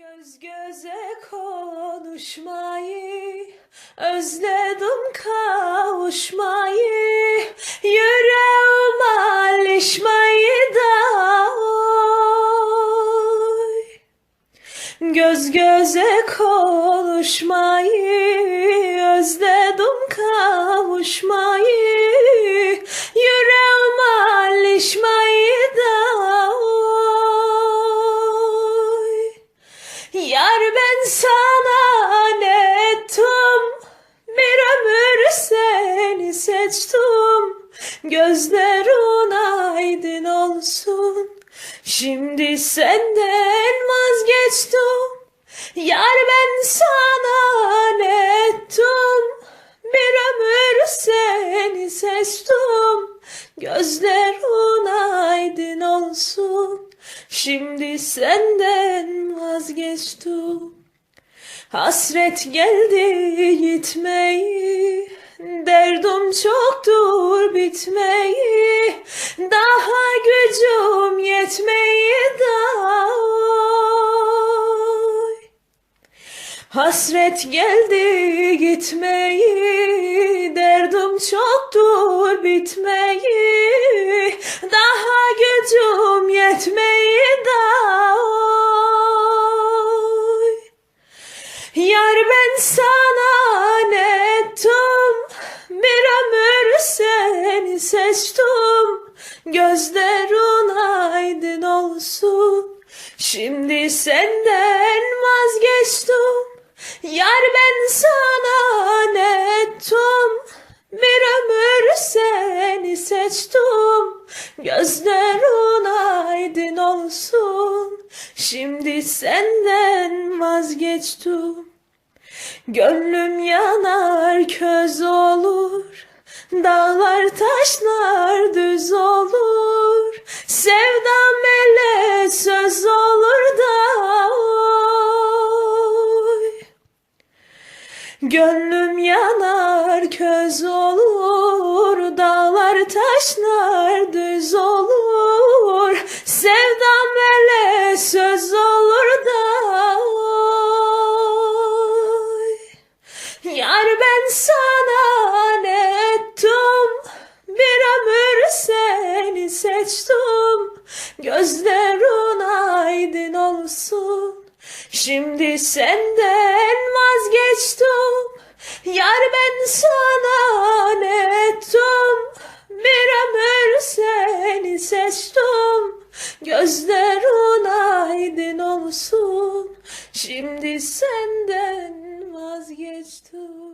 Göz göze konuşmayı Özledim kavuşmayı. Yüreğim alışmayı da oy. Göz göze konuşmayı Özledim kavuşmayı ben sana ne ettim? Bir ömür seni seçtim. Gözlerin aydın olsun. Şimdi senden vazgeçtim. Yar ben sana ne ettim? Bir ömür seni seçtim. Gözlerin aydın olsun. Şimdi senden vazgeçtim Hasret geldi gitmeyi Derdim çoktur bitmeyi. Daha gücüm yetmeyi da oy. Hasret geldi gitmeyi Derdim çoktur bitmeyi. Daha gücüm yetmeyi da seçtim. Gözlerin aydın olsun. Şimdi senden vazgeçtim. Yar ben sana ne ettim? Bir ömür seni seçtim. Gözlerin aydın olsun. Şimdi senden vazgeçtim. Gönlüm yanar köz olur. Dağlar taşlar Gönlüm yanar köz olur Dağlar taşlar düz olur. Sevdam ele söz olur da oy. Yar ben sana ne ettim? Bir ömür seni seçtim. Gözlerin aydın olsun Şimdi senden vazgeçtim. Yar ben sana ne ettim Bir ömür seni seçtim. Gözlerin aydın olsun. Şimdi senden vazgeçtim